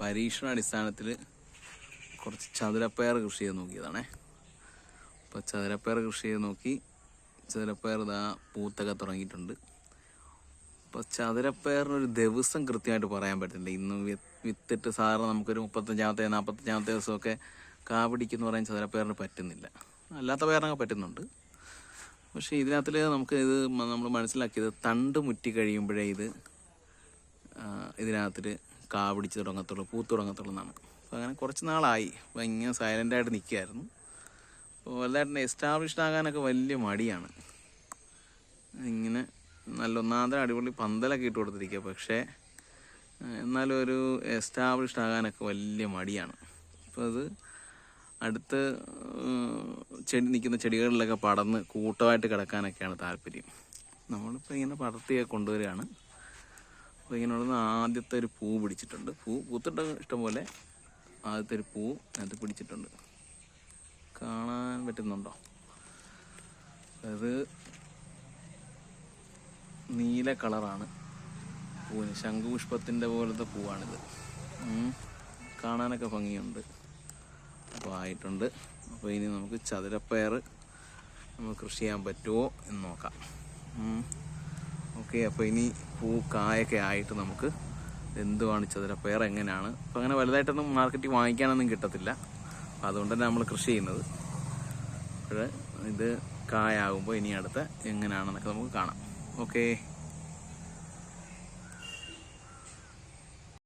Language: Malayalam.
പരീക്ഷണാടിസ്ഥാനത്തിൽ കുറച്ച് ചതുരപ്പയർ കൃഷി ചെയ്ത് നോക്കിയതാണേ. അപ്പോൾ ചതുരപ്പയർ കൃഷി ചെയ്ത് നോക്കി ചതുരപ്പയർ ഇതാ പൂത്തൊക്കെ തുടങ്ങിയിട്ടുണ്ട്. അപ്പോൾ ചതുരപ്പയറിനൊരു ദിവസം കൃത്യമായിട്ട് പറയാൻ പറ്റില്ല ഇന്ന് വിത്തിട്ട് സാറ് നമുക്കൊരു മുപ്പത്തഞ്ചാമത്തെ നാൽപ്പത്തഞ്ചാമത്തെ ദിവസമൊക്കെ കാ എന്ന് പറയാൻ ചതുരപ്പയറിന് പറ്റുന്നില്ല. അല്ലാത്ത പയറിനൊക്കെ പറ്റുന്നുണ്ട്. പക്ഷേ ഇതിനകത്തിൽ നമുക്ക് ഇത് നമ്മൾ മനസ്സിലാക്കിയത് തണ്ട് മുറ്റി കഴിയുമ്പോഴേ ഇത് ഇതിനകത്തിൽ കാ പിടിച്ച് തുടങ്ങത്തുള്ളൂ പൂത്ത് തുടങ്ങത്തുള്ളൂ എന്നാണ് അപ്പോൾ അങ്ങനെ കുറച്ച് നാളായി. ഇങ്ങനെ സൈലന്റായിട്ട് നിൽക്കുകയായിരുന്നു അപ്പോൾ വലുതായിട്ട് എസ്റ്റാബ്ലിഷ്ഡ് ആകാനൊക്കെ വലിയ മടിയാണ്. ഇങ്ങനെ നല്ല ഒന്നാമത്തെ അടിപൊളി പന്തലൊക്കെ ഇട്ട് കൊടുത്തിരിക്കുക പക്ഷേ എന്നാലും ഒരു എസ്റ്റാബ്ലിഷ്ഡ് ആകാനൊക്കെ വലിയ മടിയാണ്. അപ്പോൾ അത് അടുത്ത് ചെടി നിൽക്കുന്ന ചെടികളിലൊക്കെ പടർന്ന് കൂട്ടമായിട്ട് കിടക്കാനൊക്കെയാണ് താല്പര്യം. നമ്മളിപ്പോൾ ഇങ്ങനെ പടർത്തിയൊക്കെ കൊണ്ടുവരികയാണ്. അപ്പോൾ ഇങ്ങനെയുള്ള ആദ്യത്തെ ഒരു പൂ പിടിച്ചിട്ടുണ്ട്. പൂ പൂത്തിട്ട് ഇഷ്ടംപോലെ ആദ്യത്തെ ഒരു പൂ അതിനകത്ത് പിടിച്ചിട്ടുണ്ട്. കാണാൻ പറ്റുന്നുണ്ടോ? അത് നീല കളറാണ് പൂവിന്. ശംഖുപുഷ്പത്തിന്റെ പോലത്തെ പൂവാണിത്. കാണാനൊക്കെ ഭംഗിയുണ്ട്. അപ്പോൾ ആയിട്ടുണ്ട്. അപ്പോൾ ഇനി നമുക്ക് ചതുരപ്പയർ നമുക്ക് കൃഷി ചെയ്യാൻ പറ്റുമോ എന്ന് നോക്കാം. ഓക്കെ അപ്പോൾ ഇനി പൂ കായൊക്കെ ആയിട്ട് നമുക്ക് എന്ത് എന്തുവാണ് പേർ എങ്ങനെയാണ്? അപ്പോൾ അങ്ങനെ വലുതായിട്ടൊന്നും മാർക്കറ്റിൽ വാങ്ങിക്കാനൊന്നും കിട്ടത്തില്ല. അതുകൊണ്ട് തന്നെ നമ്മൾ കൃഷി ചെയ്യുന്നത്. അപ്പോൾ ഇത് കായാകുമ്പോൾ ഇനി അടുത്ത എങ്ങനെയാണെന്നൊക്കെ നമുക്ക് കാണാം. ഓക്കേ